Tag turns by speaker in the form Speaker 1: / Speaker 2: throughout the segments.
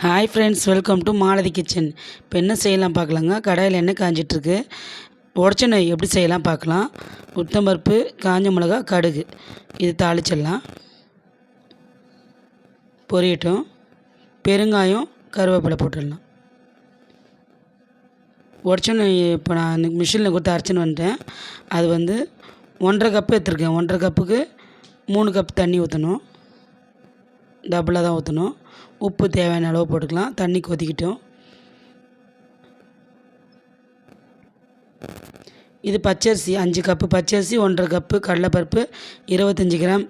Speaker 1: Hi friends welcome to Malathi kitchen இப்போ என்ன செய்யலாம் பார்க்கலாங்க? கடையில் எண்ணெய் காஞ்சிட்ருக்கு. உடச்ச நெய் எப்படி செய்யலாம் பார்க்கலாம். உளுத்தம்பருப்பு காஞ்ச மிளகா கடுகு. இது தாளிச்சிடலாம். பொரியட்டும். பெருங்காயம் கருவேப்பிலை போட்டுடலாம். உடச்ச நெய் இப்போ நான் மிஷினில் கொடுத்து அரைச்சின்னு வந்துட்டேன். அது வந்து ஒன்றரை கப்பு எடுத்துருக்கேன். ஒன்றரை கப்புக்கு மூணு கப் தண்ணி ஊற்றணும் டபுளாக தான் ஊற்றணும் உப்பு தேவையான அளவு போட்டுக்கலாம். தண்ணி கொதிக்கிட்டோம். இது பச்சரிசி அஞ்சு கப்பு பச்சரிசி ஒன்றரை கப்பு கடலைப்பருப்பு இருபத்தஞ்சி கிராம்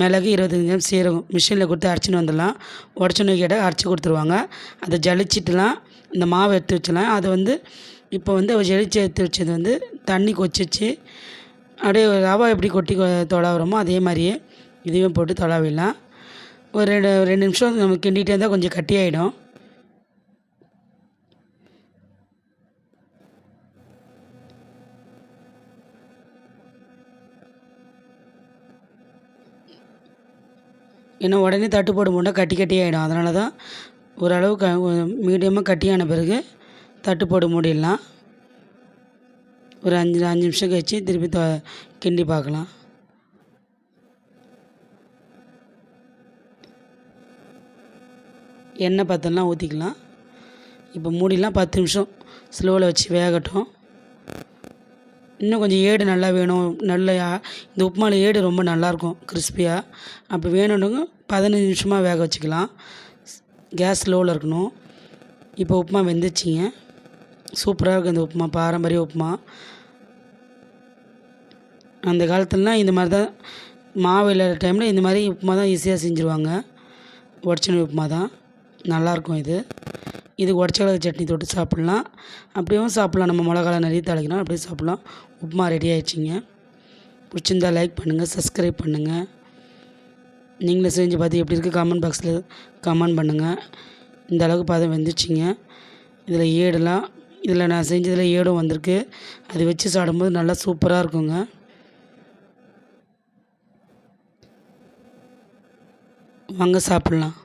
Speaker 1: மிளகு இருபத்தஞ்சி கிராம் சீரகம். மிஷினில் கொடுத்து அரைச்சின்னு வந்துடலாம். உடச்சுன்னு கேட்டால் அரைச்சி கொடுத்துருவாங்க. அதை ஜலிச்சிட்டுலாம் இந்த மாவு எடுத்து வச்சலாம். அதை வந்து இப்போ வந்து ஜெலிச்சு எடுத்து வச்சது வந்து தண்ணி கொச்சிச்சு அப்படியே ரவா எப்படி கொட்டி தொலாவுறோமோ அதே மாதிரியே இதையும் போட்டு தொலாவிடலாம். ஒரு ரெண்டு ரெண்டு நிமிஷம் நம்ம கிண்டிகிட்டே இருந்தால் கொஞ்சம் கட்டியாயிடும். ஏன்னா உடனே தட்டு போட கட்டி கட்டி ஆகிடும் அதனால தான் ஓரளவு க மீடியமாக கட்டியான பிறகு தட்டு போட முடியலாம் ஒரு அஞ்சு அஞ்சு நிமிஷம் கழிச்சு திருப்பி த கிண்டி பார்க்கலாம். எண்ணெய் பத்தெல்லாம் ஊற்றிக்கலாம் இப்போ மூடிலாம் பத்து நிமிஷம் ஸ்லோவில் வச்சு வேகட்டும். இன்னும் கொஞ்சம் ஏடு நல்லா வேணும். நல்ல இந்த உப்புமாவில் ஏடு ரொம்ப நல்லாயிருக்கும் கிறிஸ்பியாக அப்போ வேணும்னுங்க பதினஞ்சு நிமிஷமாக வேக வச்சுக்கலாம். கேஸ் ஸ்லோவில் இருக்கணும். இப்போ உப்புமா வெந்துச்சிங்க சூப்பராக இருக்குது இந்த உப்புமா பாரம்பரிய உப்புமா. அந்த காலத்துலலாம் இந்த மாதிரி தான் மாவு இல்லாத டைமில் இந்த மாதிரி உப்புமா தான் ஈஸியாக செஞ்சுருவாங்க. உடச்சன உப்புமா தான். நல்லாயிருக்கும் இது. இது உடச்ச சட்னி தொட்டு சாப்பிட்லாம். அப்படியும் சாப்பிட்லாம். நம்ம மிளகாலாம் நிறைய தாளிக்கணும். அப்படியே சாப்பிட்லாம். உப்புமா ரெடி ஆயிடுச்சிங்க. பிடிச்சிருந்தா லைக் பண்ணுங்கள் சப்ஸ்கிரைப் பண்ணுங்கள் நீங்களும் செஞ்சு பார்த்து எப்படி இருக்குது கமெண்ட் பாக்ஸில் கமெண்ட் பண்ணுங்கள் இந்த அளவுக்கு பார்த்து வெந்துச்சிங்க. இதில் ஏடுலாம் இதில் நான் செஞ்சதில் ஏடும் வந்திருக்கு. அது வச்சு சாப்பிடும்போது நல்லா சூப்பராக இருக்குங்க. வாங்க சாப்பிட்லாம்.